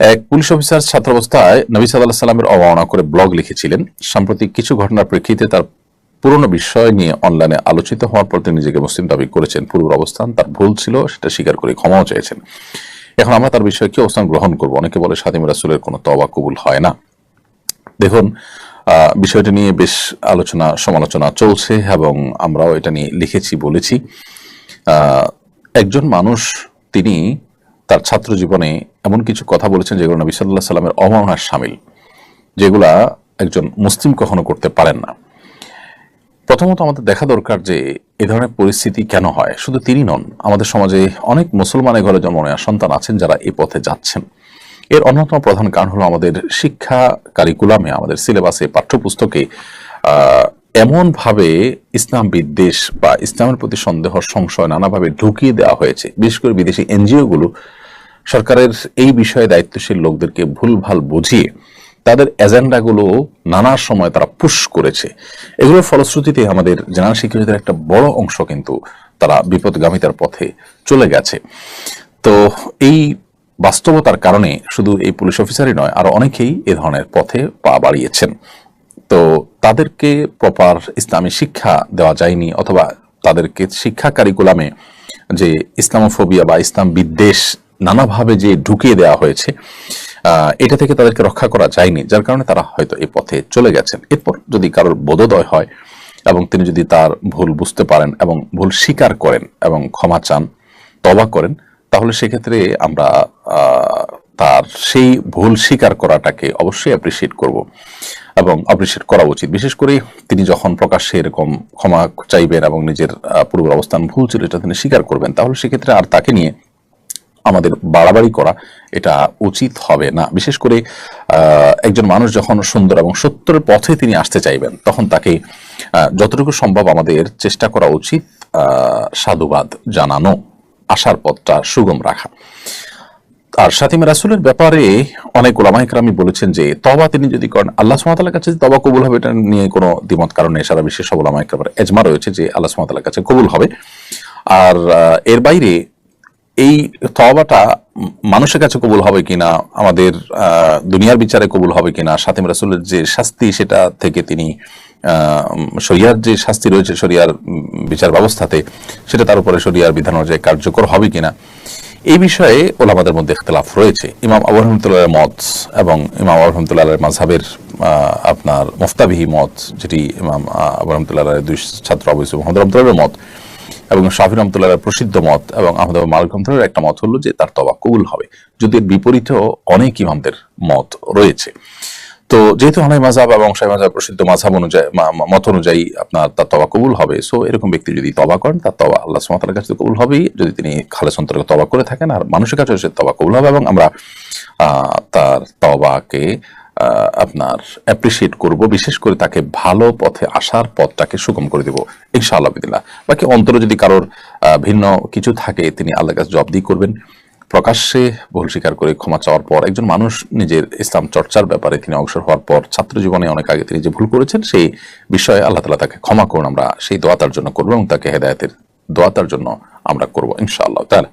এক police officer ছাত্রাবস্থায় নবী সাল্লাহ সাল্লামের অবমাননা করে ব্লগ লিখেছিলেন। সাম্প্রতিক কিছু ঘটনার প্রেক্ষিতে তার পুরনো বিষয় নিয়ে অনলাইনে আলোচিত হওয়ার পর তিনি নিজেকে মুসলিম দাবি করেছেন। পূর্বের অবস্থান তার ভুল ছিল, সেটা স্বীকার করে ক্ষমাও চেয়েছেন। এখন আমরা তার বিষয়ে কি অবস্থান গ্রহণ করব? অনেকে বলে সাদিম রাসুলের কোনো তবা কবুল হয় না। দেখুন বিষয়টা নিয়ে বেশ আলোচনা, সমালোচনা চলছে এবং আমরাও এটা নিয়ে লিখেছি, বলেছি। একজন মানুষ, তিনি তার ছাত্র জীবনে এমন কিছু কথা বলেছেন যেগুলো নবী সাল্লাহ সাল্লামের অবমাননার সামিল, যেগুলা একজন মুসলিম কখনো করতে পারেন না। প্রথমত আমাদের দেখা দরকার যে এ ধরনের পরিস্থিতি কেন হয়। শুধু তিনি নন, আমাদের সমাজে অনেক মুসলমানের ঘরে জন্ম নেওয়া সন্তান আছেন যারা এই পথে যাচ্ছেন। এর অন্যতম প্রধান কারণ হলো আমাদের শিক্ষা কারিকুলামে, আমাদের সিলেবাসে, পাঠ্যপুস্তকে এমনভাবে ইসলাম বিদ্বেষ বা ইসলামের প্রতি সন্দেহ, সংশয় নানাভাবে ঢুকিয়ে দেওয়া হয়েছে। বিশেষ করে বিদেশি এনজিও গুলো সরকারের এই বিষয়ে দায়িত্বশীল লোকদেরকে ভুলভাল বুঝিয়ে তাদের এজেন্ডাগুলো নানা সময় তারা পুশ করেছে। এগুলোর ফলশ্রুতিতে আমাদের জেনারেল শিক্ষার্থীদের একটা বড় অংশ কিন্তু তারা বিপদগামিতার পথে চলে গেছে। তো এই বাস্তবতার কারণে শুধু এই পুলিশ অফিসারই নয়, আরও অনেকেই এ ধরনের পথে পা বাড়িয়েছেন। তো তাদেরকে প্রপার ইসলামী শিক্ষা দেওয়া যায়নি অথবা তাদেরকে শিক্ষা কারিকুলামে যে ইসলামোফোবিয়া বা ইসলাম বিদ্বেষ নানাভাবে যে ঢুকিয়ে দেওয়া হয়েছে এটা থেকে তাদেরকে রক্ষা করা যায়নি। যার কারণে তারা হয়তো এই পথে চলে গেছেন। এরপর যদি কারোর বোধোদয় হয় এবং তিনি যদি তার ভুল বুঝতে পারেন এবং ভুল স্বীকার করেন এবং ক্ষমা চান তবা করেন, তাহলে সেক্ষেত্রে আমরা তার সেই ভুল স্বীকার করাটাকে অবশ্যই অ্যাপ্রিসিয়েট করব। এবং অ্যাপ্রিসিয়েট করা উচিত। বিশেষ করে তিনি যখন প্রকাশ্যে এরকম ক্ষমা চাইবেন এবং নিজের পূর্বের অবস্থান ভুল ছিল এটা তিনি স্বীকার করবেন, তাহলে সেক্ষেত্রে আর তাকে নিয়ে আমাদের বাড়াবাড়ি করা এটা উচিত হবে না। বিশেষ করে একজন মানুষ যখন সুন্দর এবং সত্যের পথে তিনি আসতে চাইবেন, তখন তাকে যতটুকু সম্ভব আমাদের চেষ্টা করা উচিত সাধুবাদ জানানো আসার পথটা সুগম রাখা। আর সাথিমে রাসুলের ব্যাপারে অনেক ওলামাইকরামি বলেছেন যে তবা তিনি যদি করেন, আল্লাহ সুমাতালার কাছে তবা কবুল হবে, এটা নিয়ে কোনো দ্বিমত, কারণে সারা বিশ্বের সব ওলামাইকরামের এজমা রয়েছে যে আল্লাহ সুমাতালার কাছে কবুল হবে। আর এর বাইরে এই তবাটা মানুষের কাছে কবুল হবে কিনা, আমাদের দুনিয়ার বিচারে কবুল হবে কিনা, সাথে রাসুলের যে শাস্তি সেটা থেকে তিনি শরিয়ার যে শাস্তি রয়েছে শরিয়ার বিচার ব্যবস্থাতে, সেটা তার উপরে শরিয়ার বিধান অনুযায়ী কার্যকর হবে কিনা। এই বিষয়ে ওলামাদের মধ্যে ইখতলাফ রয়েছে। ইমাম আবু রহমতুল্লাহ মত এবং ইমাম আবু রহমতুল্লাহ মাঝহাবের আপনার মুফতাবিহি মত, যেটি ইমাম আবু রহমতুল্লাহ দুই ছাত্র আবু মোহাম্মদ রহমতুল্লাহের মত এবং শাফি রহমতুল্লাহ প্রসিদ্ধ মত এবং আহমদ মালিক রহমতুল্লাহ একটা মত হলো যে তার তবা কবুল হবে। যদি বিপরীতেও অনেক ইমামদের মত রয়েছে। তো যেহেতু হানাই মাঝাব এবং শাহী মাঝাব প্রসিদ্ধ মাঝাব অনুযায়ী মত অনুযায়ী আপনার তার তবা কবুল হবে। সো এরকম ব্যক্তি যদি তবা করেন, তার তবা আল্লাহ সুমাতার কাছে কবুল হবেই। যদি তিনি খালেস অন্তর্কে তবা করে থাকেন, আর মানুষের কাছে সে তবা কবুল হবে এবং আমরা তার তবাকে আপনার অ্যাপ্রিসিয়েট করব। বিশেষ করে তাকে ভালো পথে আসার পথটাকে সুগম করে দেব, ইনশাআল্লাহ বাকি অন্তরে যদি কারোর ভিন্ন কিছু থাকে, তিনি আল্লাহর কাছে জবাবদি করবেন। প্রকাশ্যে ভুল স্বীকার করে ক্ষমা চাওয়ার পর একজন মানুষ নিজের ইসলাম চর্চার ব্যাপারে তিনি অবসর হওয়ার পর ছাত্র জীবনে অনেক আগে তিনি যে ভুল করেছেন সেই বিষয়ে আল্লাহ তালা তাকে ক্ষমা করুন, আমরা সেই দোয়াতার জন্য করব এবং তাকে হেদায়তের দোয়াতার জন্য আমরা করব, ইনশাআল্লাহ। তাহলে